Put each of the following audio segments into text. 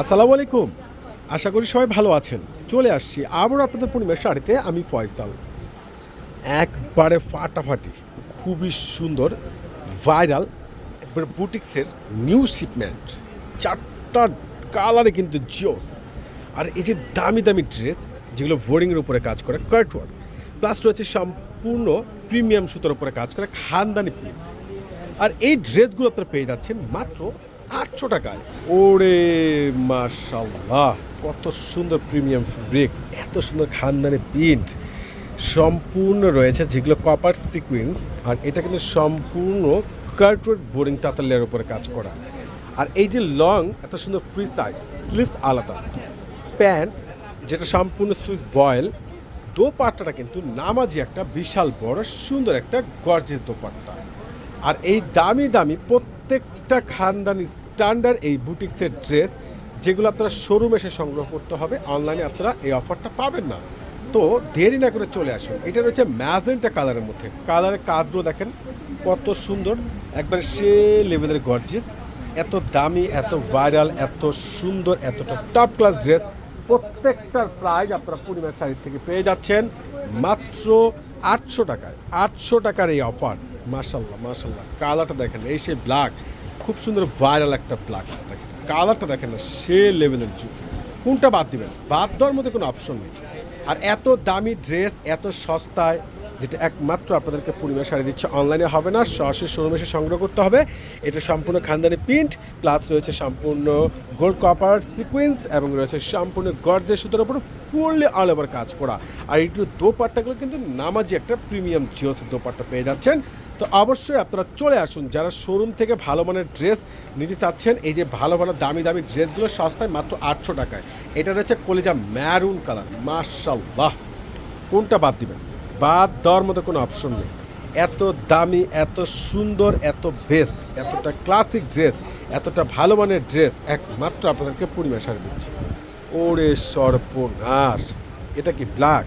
আসসালামু আলাইকুম। আশা করি সবাই ভালো আছেন। চলে আসছি আবার আপনাদের পূর্ণিমার শাড়িতে আমি ফয়সাল। একবারে ফাটাফাটি, খুবই সুন্দর, ভাইরাল, একবারে বুটিক্সের নিউ শিপমেন্ট। চারটা কালারে কিন্তু জিওস। আর এই যে দামি দামি ড্রেস, যেগুলো বোরিংয়ের উপরে কাজ করে কার্টওয়ার্ক প্লাস রয়েছে সম্পূর্ণ প্রিমিয়াম সুতোর উপরে কাজ করে, খানদানি প্রিন্ট। আর এই ড্রেসগুলো আপনারা পেয়ে যাচ্ছেন মাত্র আটশো টাকায়। ওরে মাশাল্লাহ কত সুন্দর প্রিমিয়াম ফেব্রিক্স এত সুন্দর খানদানি প্রিন্ট সম্পূর্ণ রয়েছে যেগুলো কপার সিকুয়েন্স আর এটা কিন্তু সম্পূর্ণ কার্টুয়েট বোরিং তাতালের উপরে কাজ করা। আর এই যে লং এত সুন্দর ফ্রি সাইজ স্লিভস আলাদা। প্যান্ট যেটা সম্পূর্ণ সুইচ বয়েল দোপাট্টাটা কিন্তু নামাজি একটা বিশাল বড় সুন্দর একটা গর্জেস দোপাট্টা। আর এই দামি দামি প্রত্যেকটা খানদানি স্ট্যান্ডার্ড এই বুটিক্সের ড্রেস, যেগুলো আপনারা শোরুম এসে সংগ্রহ করতে হবে অনলাইনে আপনারা এই অফারটা পাবেন না। তো দেরি না করে চলে আসুন। এটা রয়েছে ম্যাজেন্টা কালারের মধ্যে। কালারের কাজগুলো দেখেন, কত সুন্দর। একবার সে লেভেলের গর্জিস এত দামি, এত ভাইরাল এত সুন্দর, এতটা টপ ক্লাস ড্রেস প্রত্যেকটার প্রাইস আপনারা পূর্ণিমা শাড়ি থেকে পেয়ে যাচ্ছেন। মাত্র আটশো টাকায়। আটশো টাকার এই অফার মাশাল্লাহ মাশাল্লাহ। কালারটা দেখেন, এই সে ব্ল্যাক খুব সুন্দর ভাইরাল একটা দেখেন কালারটা দেখেন না, সে লেভেলের যুগ কোনটা বাদ দিবেন? বাদ দেওয়ার মধ্যে কোনো অপশন নেই। আর এত দামি ড্রেস এত সস্তায়, যেটা একমাত্র আপনাদেরকে পূর্ণিমা শাড়ি দিচ্ছে অনলাইনে হবে না, সরাসরি শোরুমে এসে সংগ্রহ করতে হবে। এটা সম্পূর্ণ খানদানি প্রিন্ট প্লাস রয়েছে সম্পূর্ণ গোল্ড কপার সিকুয়েন্স এবং রয়েছে সম্পূর্ণ গর্জের সুতোর উপর ফুললি অল ওভার কাজ করা। আর একটু দোপাট্টাগুলো কিন্তু নামাজি একটা প্রিমিয়াম জিওস দোপাট্টা পেয়ে যাচ্ছেন। তো অবশ্যই আপনারা চলে আসুন। যারা শোরুম থেকে ভালো মানের ড্রেস নিতে চাচ্ছেন, এই যে ভালো ভালো দামি দামি ড্রেসগুলো সস্তায় মাত্র আটশো টাকায়। এটা রয়েছে কলিজা ম্যারুন কালার মার্শাল্লাহ কোনটা বাদ দিবেন? বাদ দেওয়ার মতো কোনো অপশন নেই। এত দামি, এত সুন্দর, এত বেস্ট এতটা ক্লাসিক ড্রেস এতটা ভালো মানের ড্রেস একমাত্র আপনাদেরকে পূর্ণিমা সার দিচ্ছি। ওরে সর্বনাশ! এটা কি ব্ল্যাক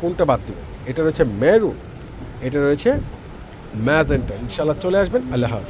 কোনটা বাদ দিবেন? এটা রয়েছে মেরুন এটা রয়েছে ম্যাজেন্টা ইনশাল্লাহ চলে আসবেন আল্লাহ হাফিজ